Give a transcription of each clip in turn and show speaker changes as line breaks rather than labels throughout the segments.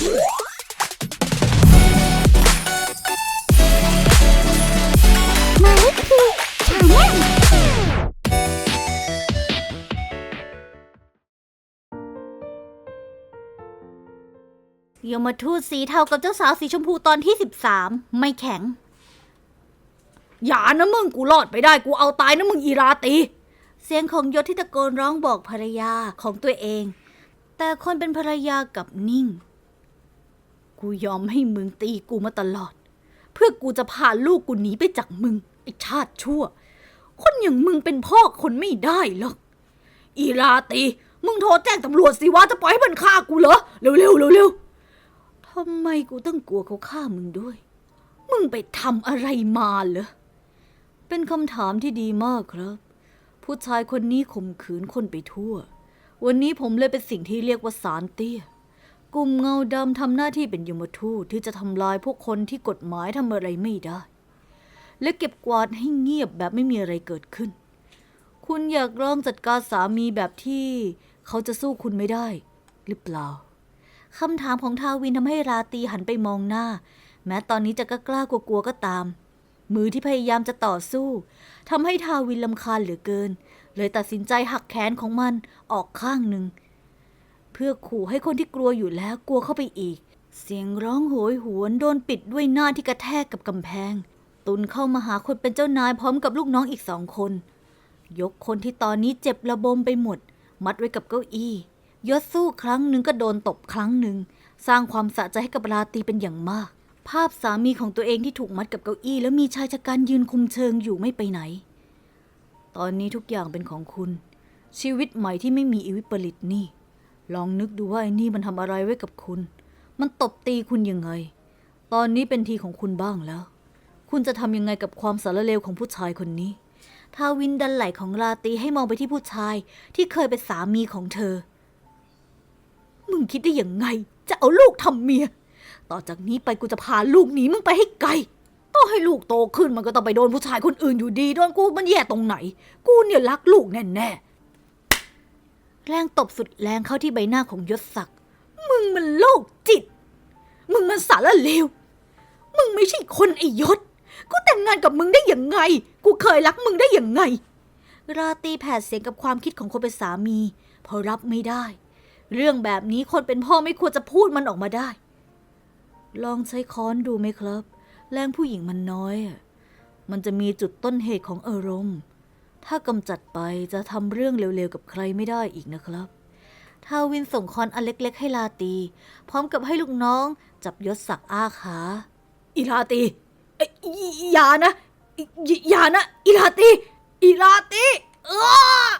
มาลิคีชาแนล
ยมทูตสีเทากับเจ้าสาวสีชมพูตอนที่13ไม่แข็ง อย่านะมึงกูรอดไปได้กูเอาตายนะมึงอีราตี เสียงของยศที่ตะโกนร้องบอกภรรยาของตัวเอง แต่คนเป็นภรรยากับนิ่ง กูยอมให้มึงตีกูมาตลอด เพื่อกูจะพาลูกกูหนีไปจากมึงไอ้ชาติชั่ว คนอย่างมึงเป็นพ่อคนไม่ได้หรอก อีราตี มึงโทรแจ้งตำรวจสิว่าจะปล่อยให้มันฆ่ากูเหรอ เร็วๆเร็วๆทำไมกูต้องกลัวเขาฆ่ามึงด้วย มึงไปทำอะไรมาเหรอ เป็นคำถามที่ดีมากครับ ผู้ชายคนนี้ข่มขืนคนไปทั่ว วันนี้ผมเลยเป็นสิ่งที่เรียกว่าสารเตี้ย กลุ่มเงาดำทำหน้าที่เป็นยมทูตที่จะทำลายพวกคนที่กฎหมายทำอะไรไม่ได้ และเก็บกวาดให้เงียบแบบไม่มีอะไรเกิดขึ้น คุณอยากลองจัดการสามีแบบที่ เขาจะสู้คุณไม่ได้ หรือเปล่าคำถามของทาวินทำให้ราตีหันไปมองหน้า แม้ตอนนี้จะกล้ากล้ากลัวๆก็ตาม มือที่พยายามจะต่อสู้ทำให้ทาวินลำคาญเหลือเกิน เลยตัดสินใจหักแขนของมันออกข้างหนึ่ง พื่อขู่ให้คนที่กลัวอยู่แล้วกลัวเข้าไปอีก เสียงร้องโหยหวนโดนปิดด้วยหน้าที่กระแทกกับกำแพง ตุนเข้ามาหาคนเป็นเจ้านายพร้อมกับลูกน้องอีกสองคน ยกคนที่ตอนนี้เจ็บระบมไปหมด มัดไว้กับเก้าอี้ยศสู้ครั้งหนึ่งก็โดนตบครั้งหนึ่งสร้างความสะใจให้กับราตีเป็นอย่างมาก ภาพสามีของตัวเองที่ถูกมัดกับเก้าอี้ แล้วมีชายชะกันยืนคุมเชิงอยู่ไม่ไปไหน ตอนนี้ทุกอย่างเป็นของคุณ ชีวิตใหม่ที่ไม่มีอีวิปริตนี่ ลองนึกดูว่าไอ้นี่มันทำอะไรไว้กับคุณ มันตบตีคุณยังไง ตอนนี้เป็นทีของคุณบ้างแล้ว คุณจะทำยังไงกับความสารเลวของผู้ชายคนนี้ ทาวินดันไหลของราตีให้มองไปที่ผู้ชายที่เคยเป็นสามีของเธอ มึงคิดได้ยังไง จะเอาลูกทำเมีย ต่อจากนี้ไปกูจะพาลูกหนีมึงไปให้ไกลต้องให้ลูกโตขึ้นมันก็ต้องไปโดนผู้ชายคนอื่นอยู่ดี โดนกูมันแย่ตรงไหน กูเนี่ยรักลูกแน่แน่ๆ แรงตบสุดแรงเข้าที่ใบหน้าของยศศักดิ์มึงมันโรคจิต มึงมันสารเลว มึงไม่ใช่คนไอยศ กูแต่งงานกับมึงได้ยังไง กูเคยรักมึงได้ยังไง ราตรีแผดเสียงกับความคิดของคนเป็นสามี พอรับไม่ได้ เรื่องแบบนี้คนเป็นพ่อไม่ควรจะพูดมันออกมาได้ ลองใช้ค้อนดูไหมครับ แรงผู้หญิงมันน้อยอะมันจะมีจุดต้นเหตุของอารมณ์ ถ้ากำจัดไปจะทำเรื่องเร็วๆกับใครไม่ได้อีกนะครับ ทาวินส่งคอนอันเล็ก ๆ ให้ลาตี พร้อมกับให้ลูกน้องจับยศศักดิ์อ้าขา อีลาตีเอ้ยอยอย่านะอยอย่านะ อีลาตี อีลาตีเออ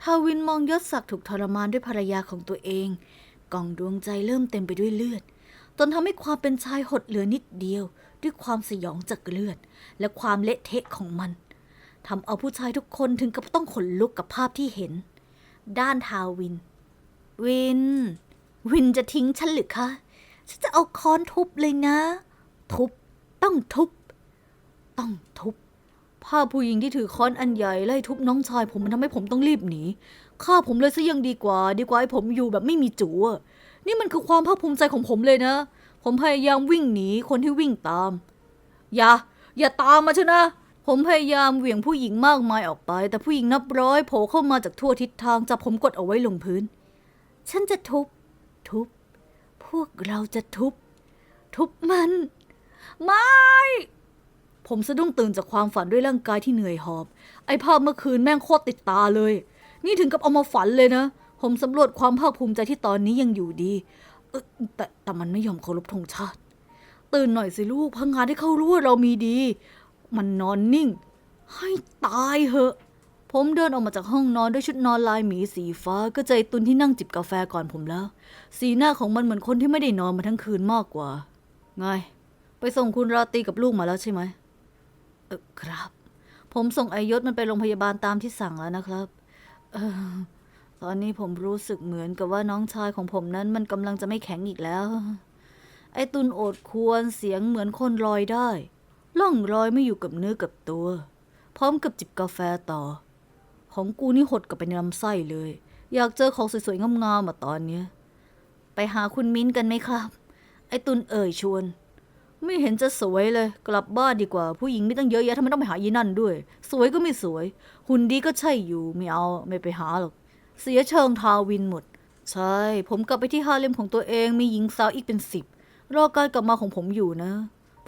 ทาวินมองยศศักดิ์ถูกทรมานด้วยภรรยาของตัวเองกล่องดวงใจเริ่มเต็มไปด้วยเลือดจนทำให้ความเป็นชายหดเหลือนิดเดียว ด้วยความสยองจากเลือด และความเละเทะของมัน ทำเอาผู้ชายทุกคนถึงกับต้องขนลุกกับภาพที่เห็น ด้านทาวิน วิน วินจะทิ้งฉันหรือคะฉันจะเอาค้อนทุบเลยนะ ทุบ ต้องทุบ ต้องทุบ ภาพผู้หญิงที่ถือค้อนอันใหญ่ไล่ทุบน้องชายผมมันทำให้ผมต้องรีบหนีฆ่าผมเลยซะยังดีกว่า ดีกว่าให้ผมอยู่แบบไม่มีจูอะนี่มันคือความภาคภูมิใจของผมเลยนะ ผมพยายามวิ่งหนีคนที่วิ่งตาม อย่า อย่าตามมาเถอะนะ ผมพยายามเหวี่ยงผู้หญิงมากมายออกไป แต่ผู้หญิงนับร้อยโผล่เข้ามาจากทั่วทิศทางจับผมกดเอาไว้ลงพื้น ฉันจะทุบ ทุบ พวกเราจะทุบ ทุบมัน ไม่ ผมสะดุ้งตื่นจากความฝันด้วยร่างกายที่เหนื่อยหอบ ไอ้ภาพเมื่อคืนแม่งโคตรติดตาเลย นี่ถึงกับเอามาฝันเลยนะ ผมสำรวจความภาคภูมิใจที่ตอนนี้ยังอยู่ดีแต่แต่มันไม่ยอมเคารพธงชาติ ตื่นหน่อยสิลูกพังงานให้เขารู้ว่าเรามีดี มันนอนนิ่ง ให้ตายเหอะ ผมเดินออกมาจากห้องนอนด้วยชุดนอนลายหมีสีฟ้าก็ใจตุนที่นั่งจิบกาแฟก่อนผมแล้ว สีหน้าของมันเหมือนคนที่ไม่ได้นอนมาทั้งคืนมากกว่า ไง ไปส่งคุณราตรีกับลูกมาแล้วใช่ไหมเออครับ ผมส่งไอยศมันไปโรงพยาบาลตามที่สั่งแล้วนะครับเออตอนนี้ผมรู้สึกเหมือนกับว่าน้องชายของผมนั้นมันกำลังจะไม่แข็งอีกแล้ว ไอตุนโอดควรเสียงเหมือนคนลอยได้ ล่องลอยไม่อยู่กับเนื้อกับตัว พร้อมกับจิบกาแฟต่อ ของกูนี่หดกับไปในลำไส้เลย อยากเจอของสวยๆงามๆมาตอนเนี้ย ไปหาคุณมิ้นกันไหมครับ ไอตุนเอ่ยชวน ไม่เห็นจะสวยเลย กลับบ้านดีกว่า ผู้หญิงไม่ตั้งเยอะแยะทำไมต้องไปหายีนั่นด้วย สวยก็ไม่สวย หุ่นดีก็ใช่อยู่ไม่เอาไม่ไปหาหรอก เสียเชิงทาวินหมด ใช่ ผมกลับไปที่ฮาเลมของตัวเองมีหญิงสาวอีกเป็นสิบรอการกลับมาของผมอยู่นะ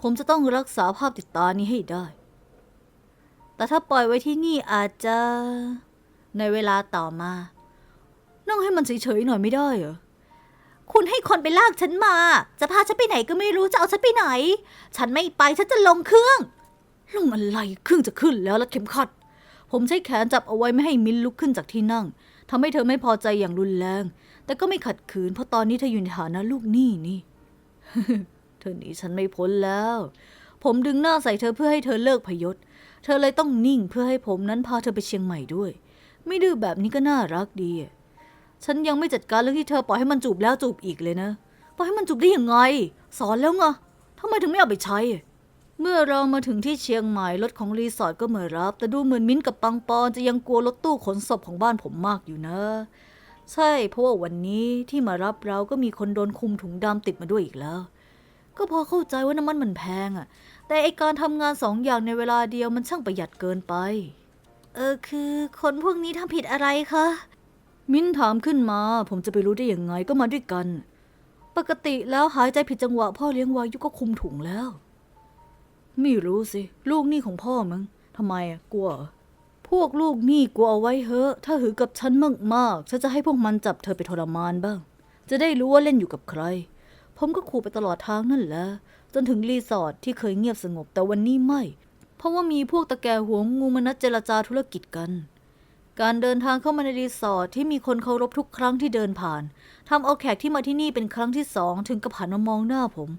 ผมจะต้องรักษาภาพติดตานี้ให้ได้ แต่ถ้าปล่อยไว้ที่นี่อาจจะในเวลาต่อมา นั่งให้มันเฉยๆหน่อยไม่ได้เหรอ คุณให้คนไปลากฉันมา จะพาฉันไปไหนก็ไม่รู้จะเอาฉันไปไหน ฉันไม่ไปฉันจะลงเครื่อง ลงอะไรเครื่องจะขึ้นแล้วแล้วเข็มขัด ผมใช้แขนจับเอาไว้ไม่ให้มิ้นลุกขึ้นจากที่นั่งทำให้เธอไม่พอใจอย่างรุนแรง แต่ก็ไม่ขัดขืนเพราะตอนนี้เธออยู่ในฐานะลูกหนี้นี่ เธอหนีฉันไม่พ้นแล้ว ผมดึงหน้าใส่เธอเพื่อให้เธอเลิกพยศ เธอเลยต้องนิ่งเพื่อให้ผมนั้นพาเธอไปเชียงใหม่ด้วย ไม่ดื้อแบบนี้ก็น่ารักดี ฉันยังไม่จัดการเรื่องที่เธอปล่อยให้มันจูบแล้วจูบอีกเลยนะ ปล่อยให้มันจูบได้ยังไง สอนแล้วไงทำไมถึงไม่เอาไปใช้ เมื่อเรามาถึงที่เชียงใหม่รถของรีสอร์ทก็มารับ แต่ดูเหมือนมิ้นกับปังปอนจะยังกลัวรถตู้ขนศพของบ้านผมมากอยู่นะใช่เพราะว่าวันนี้ที่มารับเราก็มีคนโดนคุมถุงดำติดมาด้วยอีกแล้ว ก็พอเข้าใจว่าน้ำมันมันแพงอะแต่ไอการทำงานสองอย่างในเวลาเดียวมันช่างประหยัดเกินไป เออคือคนพวกนี้ทำผิดอะไรคะ มิ้นถามขึ้นมา ผมจะไปรู้ได้ยังไงก็มาด้วยกัน ปกติแล้วหายใจผิดจังหวะพ่อเลี้ยงวายุก็คุมถุงแล้ว ไม่รู้สิ ลูกหนี่ของพ่อมึงทำไมอะกลัวเหรอพวกลูกหนี่กลัวเอาไว้เถอะ ถ้าหือกับฉันมากๆฉันจะให้พวกมันจับเธอไปทรมานบ้าง จะได้รู้ว่าเล่นอยู่กับใคร ผมก็ขู่ไปตลอดทางนั่นแหละ จนถึงรีสอร์ทที่เคยเงียบสงบแต่วันนี้ไม่ เพราะว่ามีพวกตะแกหัวงูมานัดเจรจาธุรกิจกัน การเดินทางเข้ามาในรีสอร์ทที่มีคนเคารพทุกครั้งที่เดินผ่านทำเอาแขกที่มาที่นี่เป็นครั้งที่สองถึงกับหันมามองหน้าผม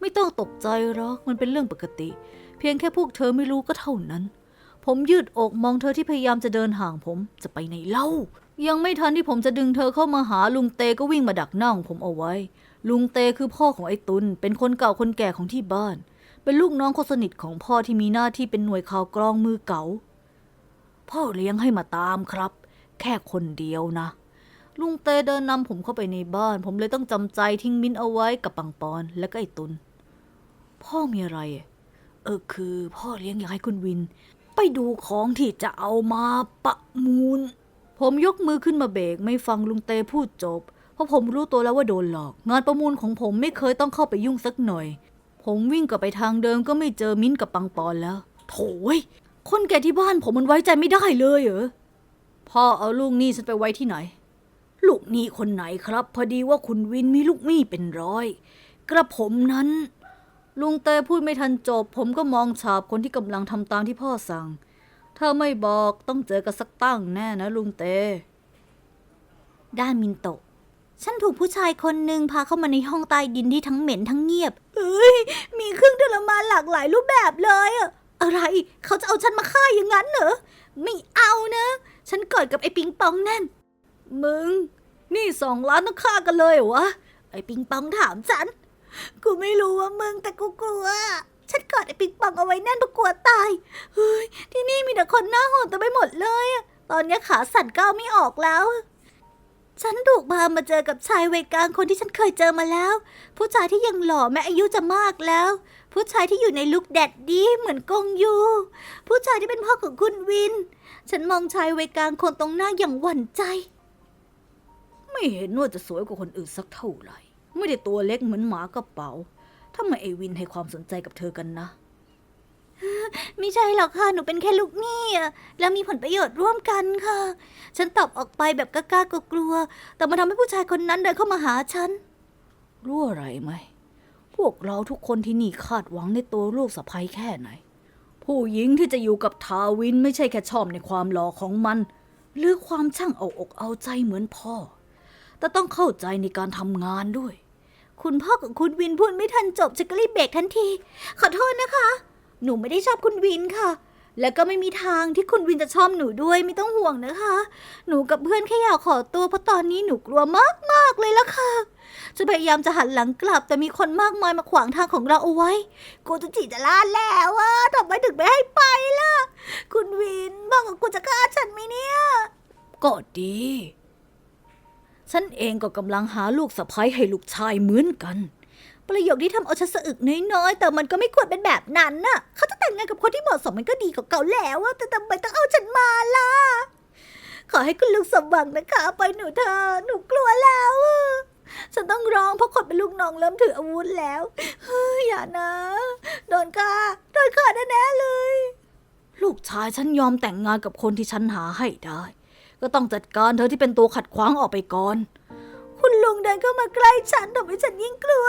ไม่ต้องตกใจหรอกมันเป็นเรื่องปกติ เพียงแค่พวกเธอไม่รู้ก็เท่านั้น ผมยืดอกมองเธอที่พยายามจะเดินห่างผมจะไปไหนเล่า ยังไม่ทันที่ผมจะดึงเธอเข้ามาหาลุงเตก็วิ่งมาดักหน้าของผมเอาไว้ ลุงเตคือพ่อของไอ้ตุลเป็นคนเก่าคนแก่ของที่บ้าน เป็นลูกน้องคนสนิทของพ่อที่มีหน้าที่เป็นหน่วยข่าวกรองมือเก่า พ่อเลี้ยงให้มาตามครับ แค่คนเดียวนะ ลุงเตเดินนำผมเข้าไปในบ้าน ผมเลยต้องจำใจทิ้งมิ้นเอาไว้กับปังปอนและก็ไอ้ตุลพ่อมีอะไร เออคือ พ่อเลี้ยงอยากให้คุณวิน ไปดูของที่จะเอามาประมูล ผมยกมือขึ้นมาเบรกไม่ฟังลุงเตพูดจบ เพราะผมรู้ตัวแล้วว่าโดนหลอก งานประมูลของผมไม่เคยต้องเข้าไปยุ่งสักหน่อย ผมวิ่งกลับไปทางเดิมก็ไม่เจอมิ้นกับปังปอนแล้ว โถยคนแก่ที่บ้านผมมันไว้ใจไม่ได้เลยเหรอพ่อเอาลูกหนี้ฉันไปไว้ที่ไหน ลูกหนี้คนไหนครับ พอดีว่าคุณวินมีลูกหนี้เป็นร้อย กระผมนั้น ลุงเตพูดไม่ทันจบ ผมก็มองฉาบคนที่กำลังทำตามที่พ่อสั่ง ถ้าไม่บอกต้องเจอกันสักตั้งแน่นะลุงเต ด้านมินโตะ ฉันถูกผู้ชายคนหนึ่งพาเข้ามาในห้องใต้ดินที่ทั้งเหม็นทั้งเงียบ เอ้ย มีเครื่องทรมานหลากหลายรูปแบบเลยอะอะไร เขาจะเอาฉันมาฆ่าอย่างนั้นเหรอ ไม่เอานะ ฉันกิดกับไอ้ปิงปองนั่น มึง นี่สองล้านต้องฆ่ากันเลยเหรอวะ ไอ้ปิงปองถามฉัน กูไม่รู้ว่ามึงแต่กูกลัว ฉันกอดไอ้ปิงปองเอาไว้แน่นเพราะกลัวตาย เฮ้ย ที่นี่มีแต่คนหน้าโหดเต็มไปหมดเลยอะตอนนี้ขาสั่นก้าวไม่ออกแล้ว ฉันถูกพามาเจอกับชายวัยกลางคนที่ฉันเคยเจอมาแล้ว ผู้ชายที่ยังหล่อแม้อายุจะมากแล้ว ผู้ชายที่อยู่ในลุคแดดดีเหมือนกงยู ผู้ชายที่เป็นพ่อของคุณวิน ฉันมองชายวัยกลางคนตรงหน้าอย่างหวั่นใจ ไม่เห็นว่าจะสวยกว่าคนอื่นสักเท่าไหร่ ไม่ได้ตัวเล็กเหมือนหมากระเป๋าทำไมไอวินให้ความสนใจกับเธอกันนะ ไม่ใช่หรอกค่ะ หนูเป็นแค่ลูกหนี้อะแล้วมีผลประโยชน์ร่วมกันค่ะ ฉันตอบออกไปแบบกล้าๆกลัวๆแต่มาทำให้ผู้ชายคนนั้นเดินเข้ามาหาฉัน รู้อะไรไหม พวกเราทุกคนที่นี่คาดหวังในตัวลูกสะใภ้แค่ไหน ผู้หญิงที่จะอยู่กับทาวินไม่ใช่แค่ชอบในความหล่อของมัน หรือความช่างเอาอกเอาใจเหมือนพ่อ แต่ต้องเข้าใจในการทำงานด้วย คุณพ่อกับคุณวินพูดไม่ทันจบฉันก็รีบเบรกทันที ขอโทษนะคะ หนูไม่ได้ชอบคุณวินค่ะ และก็ไม่มีทางที่คุณวินจะชอบหนูด้วยไม่ต้องห่วงนะคะ หนูกับเพื่อนแค่อยากขอตัวเพราะตอนนี้หนูกลัวมากๆเลยละค่ะฉันพยายามจะหันหลังกลับ แต่มีคนมากมายมาขวางทางของเราเอาไว้กูจะจีจะลาดแล้วอะทำไมถึงไม่ให้ไปล่ะ คุณวินบอกว่ากูจะฆ่าฉันไหมเนี่ยก็ดี ฉันเองก็กำลังหาลูกสะใภ้ให้ลูกชายเหมือนกัน ประโยคที่ทำเอาฉันสะอึกน้อยๆ แต่มันก็ไม่ควรเป็นแบบนั้นน่ะ เขาจะแต่งงานกับคนที่เหมาะสมมันก็ดีกว่าเก่าแล้วอะแต่ทำไมต้องเอาฉันมาล่ะ ขอให้คุณลุงสมหวังนะคะไปหนูเธอหนูกลัวแล้วอะฉันต้องร้องเพราะคนเป็นลูกน้องเริ่มถืออาวุธแล้วเฮ้ยอย่านะ โดนฆ่าโดนฆ่าแน่ๆเลย ลูกชายฉันยอมแต่งงานกับคนที่ฉันหาให้ได้ ก็ต้องจัดการเธอที่เป็นตัวขัดขวางออกไปก่อน คุณลุงเดินเข้ามาใกล้ฉันทำให้ฉันยิ่งกลัว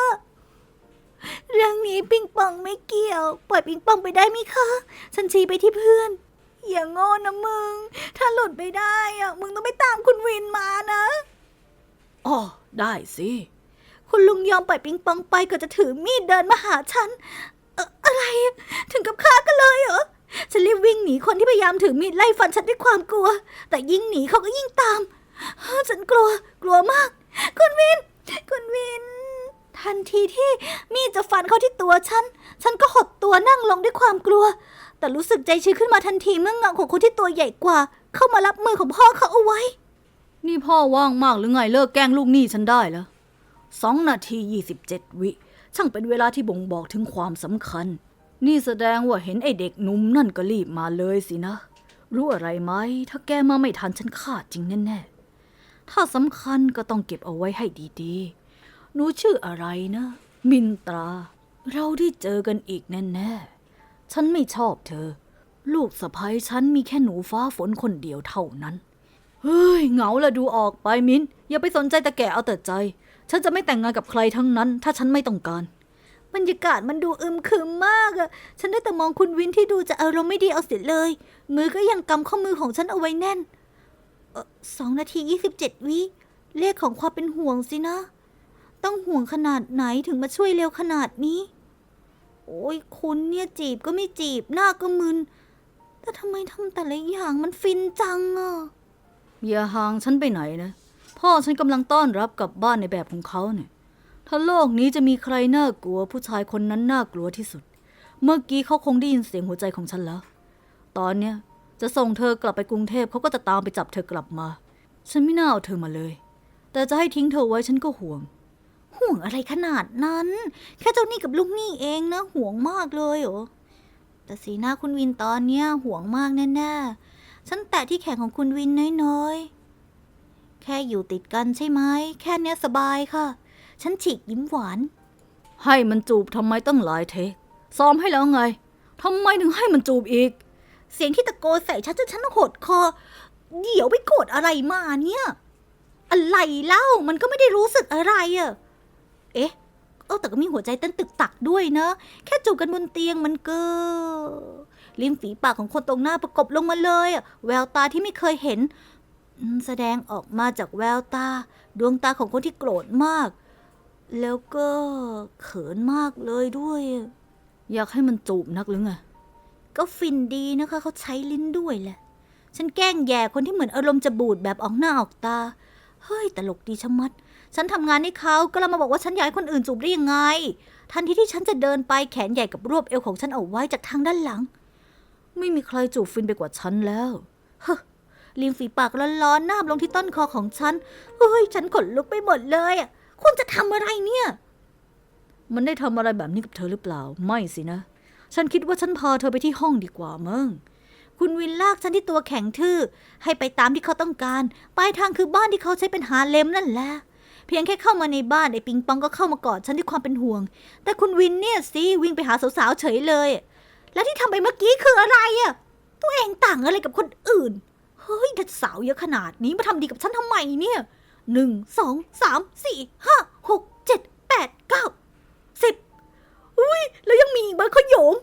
เรื่องนี้ปิงปองไม่เกี่ยว ปล่อยปิงปองไปได้ไหมยคะ ฉันชี้ไปที่เพื่อน อย่างโง่นะมึง ถ้าหลุดไปได้อะมึงต้องไปตามคุณวินมานะอ๋อได้สิ คุณลุงยอมปล่อยปิงปองไปก็จะถือมีดเดินมาหาฉันเอ่ออะไรอะถึงกับฆ่ากันเลยเหรอ ฉันรีบวิ่งหนีคนที่พยายามถือมีดไล่ฟันฉันด้วยความกลัว แต่ยิ่งหนีเขาก็ยิ่งตาม ฉันกลัว กลัวมาก คุณวิน คุณวิน ทันทีที่มีดจะฟันเข้าที่ตัวฉัน ฉันก็หดตัวนั่งลงด้วยความกลัว แต่รู้สึกใจชื้นขึ้นมาทันทีเมื่อเงาของคนที่ตัวใหญ่กว่า เข้ามารับมือของพ่อเขาเอาไว้ นี่พ่อว่างมากหรือไงเลิกแกล้งลูกหนี้ฉันได้แล้วสองนาทียี่สิบเจ็ดวิ ช่างเป็นเวลาที่บ่งบอกถึงความสำคัญ นี่แสดงว่าเห็นไอเด็กหนุ่มนั่นก็รีบมาเลยสินะ รู้อะไรไหม ถ้าแกมาไม่ทันฉันฆ่าจริงแน่ๆ ถ้าสำคัญก็ต้องเก็บเอาไว้ให้ดีๆ หนูชื่ออะไรนะ มินตรา เราได้เจอกันอีกแน่ๆ ฉันไม่ชอบเธอ ลูกสะใภ้ฉันมีแค่หนูฟ้าฝนคนเดียวเท่านั้น เฮ้ย เหงาละดูออกไปมิน อย่าไปสนใจแต่แก่เอาแต่ใจ ฉันจะไม่แต่งงานกับใครทั้งนั้น ถ้าฉันไม่ต้องการบรรยากาศมันดูอึมครึมมากอะฉันได้แต่มองคุณวินที่ดูจะอารมณ์ไม่ดีเอาเสียเลย มือก็ยังกำข้อมือของฉันเอาไว้แน่นสองนาทียี่สิบเจ็ดวิ เลขของความเป็นห่วงสินะ ต้องห่วงขนาดไหนถึงมาช่วยเร็วขนาดนี้ โอ้ยคุณเนี่ยจีบก็ไม่จีบหน้าก็มึน แต่ทำไมทำแต่ละอย่างมันฟินจังอะอย่าห่างฉันไปไหนนะ พ่อฉันกำลังต้อนรับกลับบ้านในแบบของเขาเนี่ย ถ้าโลกนี้จะมีใครน่ากลัว ผู้ชายคนนั้นน่ากลัวที่สุด เมื่อกี้เขาคงได้ยินเสียงหัวใจของฉันแล้ว ตอนเนี้ยจะส่งเธอกลับไปกรุงเทพเขาก็จะตามไปจับเธอกลับมา ฉันไม่น่าเอาเธอมาเลย แต่จะให้ทิ้งเธอไว้ฉันก็ห่วง ห่วงอะไรขนาดนั้น แค่เจ้าหนี้กับลูกหนี้เองนะห่วงมากเลยเหรอแต่สีหน้าคุณวินตอนเนี้ยห่วงมากแน่ๆฉันแตะที่แขนของคุณวินน้อยๆ แค่อยู่ติดกันใช่ไหมแค่เนี้ยสบายค่ะ ฉันฉีกยิ้มหวาน ให้มันจูบทำไมต้องหลายเทคซ้อมให้แล้วไงทำไมถึงให้มันจูบอีก เสียงที่ตะโกนใส่ฉันจนฉันหดคอ เดี๋ยวไปโกรธอะไรมาเนี่ย อะไรเล่ามันก็ไม่ได้รู้สึกอะไรอะ เอ๊ะเออแต่ก็มีหัวใจเต้นตึกตักด้วยนะ แค่จูบกันบนเตียงมันก็ริมฝีปากของคนตรงหน้าประกบลงมาเลยแววตาที่ไม่เคยเห็น แสดงออกมาจากแววตา ดวงตาของคนที่โกรธมาก แล้วก็เขินมากเลยด้วย อยากให้มันจูบนักหรือไงก็ฟินดีนะคะเขาใช้ลิ้นด้วยแหละ ฉันแกล้งแย่คนที่เหมือนอารมณ์จะบูดแบบออกหน้าออกตา เฮ้ยตลกดีชะมัด ฉันทำงานให้เขาก็แล้วมาบอกว่าฉันอยากให้คนอื่นจูบได้ยังไง ทันทีที่ฉันจะเดินไปแขนใหญ่กับรวบเอวของฉันเอาไว้จากทางด้านหลัง ไม่มีใครจูบฟินไปกว่าฉันแล้วเฮ้อริมฝีปากร้อนๆน้าบลงที่ต้นคอของฉันเฮ้ย ฉันขนลุกไปหมดเลยอะคุณจะทำอะไรเนี่ย มันได้ทำอะไรแบบนี้กับเธอหรือเปล่า ไม่สินะ ฉันคิดว่าฉันพาเธอไปที่ห้องดีกว่ามั้งคุณวินลากฉันที่ตัวแข็งทื่อ ให้ไปตามที่เขาต้องการ ปลายทางคือบ้านที่เขาใช้เป็นหาเลมนั่นแหละ เพียงแค่เข้ามาในบ้านไอ้ปิงปองก็เข้ามากอดฉันด้วยความเป็นห่วง แต่คุณวินเนี่ยสิวิ่งไปหาสาวๆเฉยเลย และที่ทำไปเมื่อกี้คืออะไรอะตัวเองต่างอะไรกับคนอื่น เฮ้ยเด็กสาวเยอะขนาดนี้มาทำดีกับฉันทำไมเนี่ยหนึ่งสองสามสี่ห้าหกเจ็ดแปดเก้าสิบอุ้ยแล้วยังมีอีกเบอร์ขยง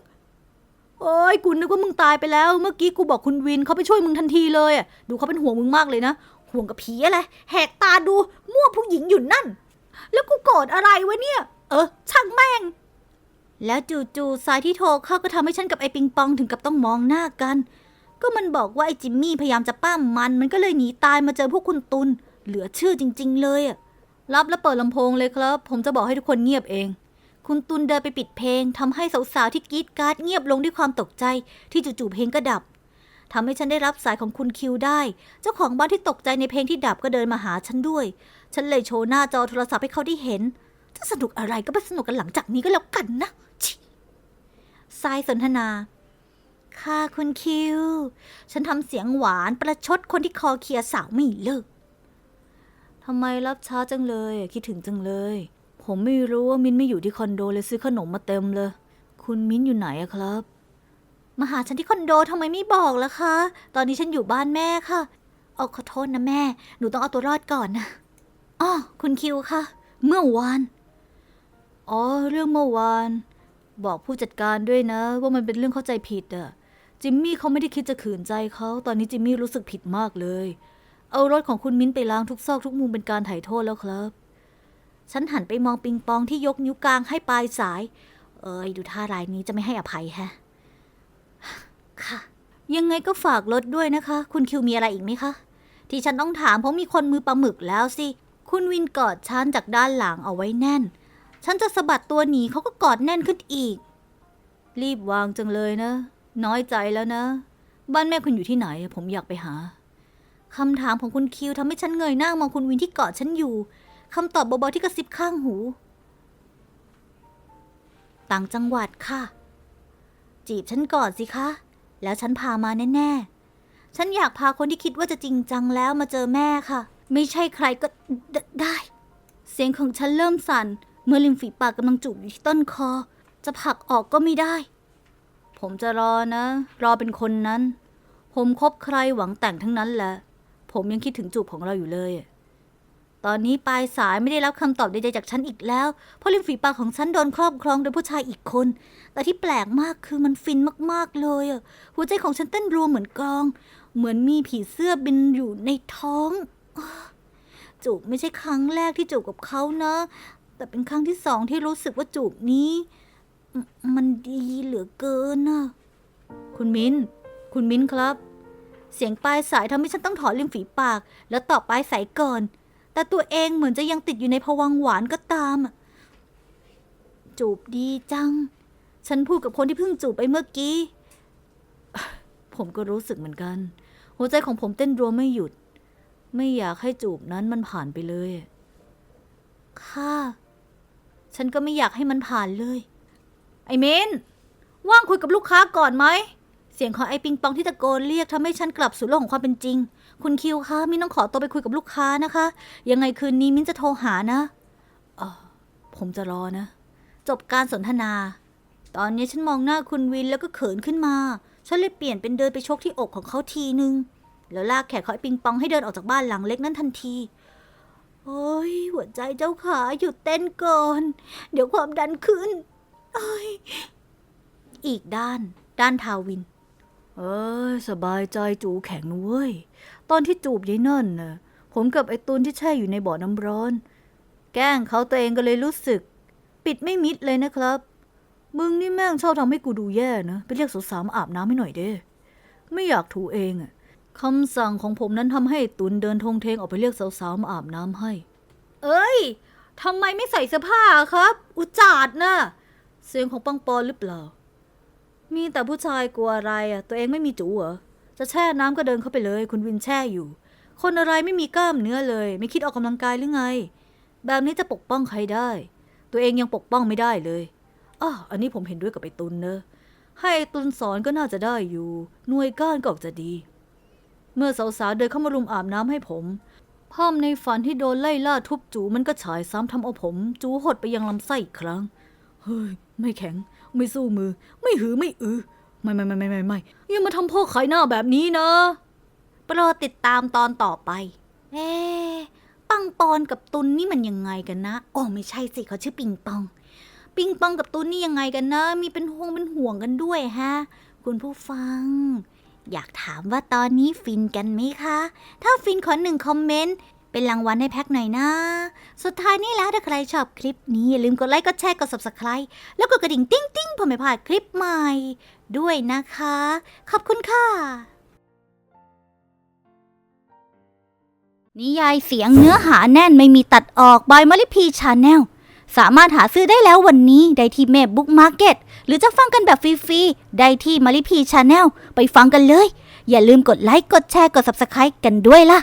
โอ้ยกูนึกว่ามึงตายไปแล้ว เมื่อกี้กูบอกคุณวินเขาไปช่วยมึงทันทีเลยดูเขาเป็นห่วงมึงมากเลยนะ ห่วงกับผีอะไร แหกตาดูมั่วผู้หญิงอยู่นั่น แล้วกูโกรธอะไรวะเนี่ย เออ ช่างแม่ง แล้วจู่ๆสายที่โทรเข้าก็ทำให้ฉันกับไอ้ปิงปองถึงกับต้องมองหน้ากัน ก็มันบอกว่าไอ้จิมมี่พยายามจะป้ามมัน มันก็เลยหนีตายมาเจอพวกคุณตุลเหลือเชื่อจริง ๆ เลยอะรับแล้วเปิดลำโพงเลยครับ ผมจะบอกให้ทุกคนเงียบเอง คุณตุลเดินไปปิดเพลงทำให้สาวๆที่กรีดกราร์ดเงียบลงด้วยความตกใจ ที่จู่ๆเพลงก็ดับ ทำให้ฉันได้รับสายของคุณคิวได้ เจ้าของบ้านที่ตกใจในเพลงที่ดับก็เดินมาหาฉันด้วย ฉันเลยโชว์หน้าจอโทรศัพท์ให้เขาได้เห็น จะสนุกอะไรก็ไปสนุกกันหลังจากนี้ก็แล้วกันนะชิทรายสนทนา ค่ะคุณคิว ฉันทำเสียงหวานประชดคนที่คอเคลียสาวไม่เลิกทำไมรับช้าจังเลย คิดถึงจังเลย ผมไม่รู้ว่ามิ้นไม่อยู่ที่คอนโดเลยซื้อขนมมาเต็มเลย คุณมิ้นอยู่ไหนอะครับ มาหาฉันที่คอนโดทำไมไม่บอกล่ะคะ ตอนนี้ฉันอยู่บ้านแม่ค่ะเอาขอโทษนะแม่ หนูต้องเอาตัวรอดก่อนนะอ๋อคุณคิวค่ะเมื่อวาน อ๋อ เรื่องเมื่อวาน บอกผู้จัดการด้วยนะ ว่ามันเป็นเรื่องเข้าใจผิดอะจิมมี่เขาไม่ได้คิดจะขืนใจเขาตอนนี้จิมมี่รู้สึกผิดมากเลย เอารถของคุณมิ้นไปล้างทุกซอกทุกมุมเป็นการไถ่โทษแล้วครับ ฉันหันไปมองปิงปองที่ยกนิ้วกลางให้ปลายสาย เอ้ยดูท่ารายนี้จะไม่ให้อภัยแฮะ ค่ะ ยังไงก็ฝากรถด้วยนะคะ คุณคิวมีอะไรอีกไหมคะ ที่ฉันต้องถามเพราะมีคนมือปลาหมึกแล้วสิ คุณวินกอดฉันจากด้านหลังเอาไว้แน่น ฉันจะสะบัดตัวหนีเขาก็กอดแน่นขึ้นอีก รีบวางจังเลยนะ น้อยใจแล้วนะ บ้านแม่คุณอยู่ที่ไหน ผมอยากไปหาคำถามของคุณคิวทำให้ฉันเงยหน้ามองคุณวินที่กอดฉันอยู่คำตอบเบาๆที่กระซิบข้างหู ต่างจังหวัดค่ะ จีบฉันก่อนสิคะ แล้วฉันพามาแน่ๆ ฉันอยากพาคนที่คิดว่าจะจริงจังแล้วมาเจอแม่ค่ะ ไม่ใช่ใครก็ได้ เสียงของฉันเริ่มสั่น เมื่อริมฝีปากกำลังจูบอยู่ที่ต้นคอ จะผลักออกก็ไม่ได้ ผมจะรอนะ รอเป็นคนนั้น ผมคบใครหวังแต่งทั้งนั้นแหละ ผมยังคิดถึงจูบของเราอยู่เลย ตอนนี้ปลายสายไม่ได้รับคำตอบใดๆจากฉันอีกแล้ว เพราะริมฝีปากของฉันโดนครอบครองโดยผู้ชายอีกคน แต่ที่แปลกมากคือมันฟินมากๆเลยอะหัวใจของฉันเต้นรัวเหมือนกลอง เหมือนมีผีเสื้อบินอยู่ในท้อง จูบไม่ใช่ครั้งแรกที่จูบกับเขานะ แต่เป็นครั้งที่สองที่รู้สึกว่าจูบนี้มมันดีเหลือเกินนะคุณมิ้น คุณมิ้นครับ เสียงปลายสายทำให้ฉันต้องถอนริมฝีปาก แล้วตอบปลายสายก่อน แต่ตัวเองเหมือนจะยังติดอยู่ในภวังหวานก็ตาม จูบดีจัง ฉันพูดกับคนที่เพิ่งจูบไปเมื่อกี้ ผมก็รู้สึกเหมือนกัน หัวใจของผมเต้นรัวไม่หยุด ไม่อยากให้จูบนั้นมันผ่านไปเลย ค่ะ ฉันก็ไม่อยากให้มันผ่านเลย ไอเมน ว่างคุยกับลูกค้าก่อนไหม เสียงของไอ้ปิงปองที่ตะโกนเรียกทำให้ฉันกลับสู่โลกของความเป็นจริง คุณคิวคะมิ้นต้องขอตัวไปคุยกับลูกค้านะคะ ยังไงคืนนี้มิ้นจะโทรหานะอ๋อผมจะรอนะ จบการสนทนา ตอนนี้ฉันมองหน้าคุณวินแล้วก็เขินขึ้นมา ฉันเลยเปลี่ยนเป็นเดินไปชกที่อกของเขาทีนึง แล้วลากแขนเขาไอ้ปิงปองให้เดินออกจากบ้านหลังเล็กนั้นทันทีโอ้ยหัวใจเจ้าขาหยุดเต้นก่อน เดี๋ยวความดันขึ้นอ้ยอีกด้าน ด้านทาวิน เอ้ยสบายใจจูแข็งนะเว้ย ตอนที่จูบยายนั่นน่ะผมกับไอ้ตุนที่แช่อยู่ในบ่อน้ำร้อน แกล้งเขาตัวเองก็เลยรู้สึก ปิดไม่มิดเลยนะครับ มึงนี่แม่งชอบทำให้กูดูแย่นะไปเรียกสาวๆมาอาบน้ำให้หน่อยเด้ไม่อยากถูเองอะคำสั่งของผมนั้นทำให้ตุนเดินทงเทงออกไปเรียกสาวๆมาอาบน้ำให้ เอ้ยทำไมไม่ใส่เสื้อผ้าครับ อุจาดนะเสียงของปังปอนหรือเปล่า มีแต่ผู้ชายกลัวอะไรอะ ตัวเองไม่มีจูเหรอ จะแช่น้ำก็เดินเข้าไปเลย คุณวินแช่อยู่ คนอะไรไม่มีกล้ามเนื้อเลย ไม่คิดออกกำลังกายหรือไง แบบนี้จะปกป้องใครได้ ตัวเองยังปกป้องไม่ได้เลยอ้ออันนี้ผมเห็นด้วยกับไอ้ตุนเนอะให้ไอ้ตุนสอนก็น่าจะได้อยู่ หน่วยก้านก็ออกจะดี เมื่อสาวๆเดินเข้ามารุมอาบน้ำให้ผม ภาพในฝันที่โดนไล่ล่าทุบจูมันก็ฉายซ้ำทำเอาผม จูหดไปยังลำไส้อีกครั้ง เฮ้ย ไม่แข็ง ไม่สู้มือ ไม่หือไม่อือ ไม่ไม่ไม่ไม่ไม่ไม่อย่ามาทำพ่อขายหน้าแบบนี้นะ โปรดติดตามตอนต่อไป เอ๊ะปังปอนกับตุนนี่มันยังไงกันนะอ๋อไม่ใช่สิเขาชื่อปิงปอง ปิงปองกับตุนนี่ยังไงกันนะ มีเป็นห่วงเป็นห่วงกันด้วยฮะ คุณผู้ฟัง อยากถามว่าตอนนี้ฟินกันไหมคะ ถ้าฟินขอหนึ่งคอมเมนต์ เป็นรางวัลให้แพ็กหน่อยนะ สุดท้ายนี่แล้วถ้าใครชอบคลิปนี้ อย่าลืมกดไลค์ กดแชร์ กด subscribe แล้วกดกระดิ่งติ้งติ้งเพื่อไม่พลาดคลิปใหม่ ด้วยนะคะ ขอบคุณค่ะ นิยายเสียงเนื้อหาแน่นไม่มีตัดออกบายมาริพีชาแนลสามารถหาซื้อได้แล้ววันนี้ได้ที่เมพบุ๊กมาร์เก็ตหรือจะฟังกันแบบฟรีๆ ได้ที่มาริพีชาแนลไปฟังกันเลย อย่าลืมกดไลค์ กดแชร์ กด subscribe กันด้วยล่ะ